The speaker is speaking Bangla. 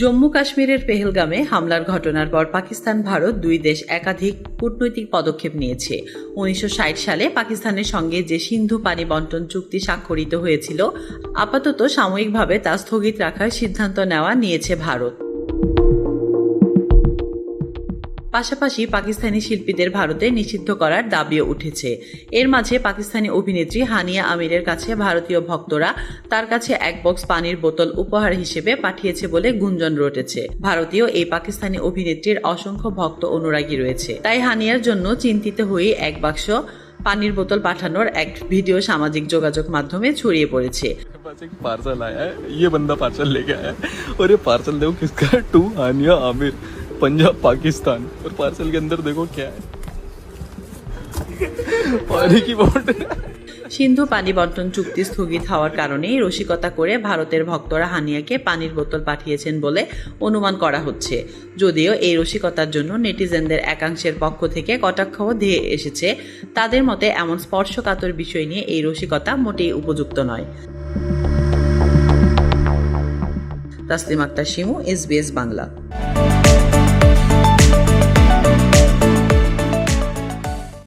জম্মু কাশ্মীরের পেহেলগামে হামলার ঘটনার পর পাকিস্তান, ভারত দুই দেশ একাধিক কূটনৈতিক পদক্ষেপ নিয়েছে। উনিশশো ষাট সালে পাকিস্তানের সঙ্গে যে সিন্ধু পানি বন্টন চুক্তি স্বাক্ষরিত হয়েছিল, আপাতত সাময়িকভাবে তা স্থগিত রাখার সিদ্ধান্ত নেওয়া নিয়েছে ভারত। পাশাপাশি পাকিস্তানি শিল্পীদের ভারতে নিষিদ্ধ করার দাবিও উঠেছে এর মাঝে পাকিস্তানি অভিনেত্রী হানিয়া আমিরের কাছে ভারতীয় ভক্তরা তার কাছে এক বক্স পানির বোতল উপহার হিসেবে পাঠিয়েছে বলে গুঞ্জন রটেছে ভারতীয় এই পাকিস্তানি অভিনেত্রীর অসংখ্য ভক্ত অনুরাগী রয়েছে তাই হানিয়ার জন্য চিন্তিত হয়ে এক বাক্স পানির বোতল পাঠানোর এক ভিডিও সামাজিক যোগাযোগ মাধ্যমে ছড়িয়ে পড়েছে मेरे पास एक पार्सल आया है ये बंदा पार्सल लेके आया है और ये पार्सल देखो किसका है टू हानिया आमिर पंजाब पाकिस्तान और पार्सल के अंदर देखो क्या है पानी की बोतल সিন্ধু পানি বন্টন চুক্তি স্থগিত হওয়ার কারণেই রসিকতা করে ভারতের ভক্তরা হানিয়াকে পানির বোতল পাঠিয়েছেন বলে অনুমান করা হচ্ছে যদিও এই রসিকতার জন্য নেটিজেনদের একাংশের পক্ষ থেকে কটাক্ষও ধেয়ে এসেছে তাদের মতে এমন স্পর্শকাতর বিষয় নিয়ে এই রসিকতা মোটেই উপযুক্ত নয় তাসলিম আক্তার শিমু এসবিএস বাংলা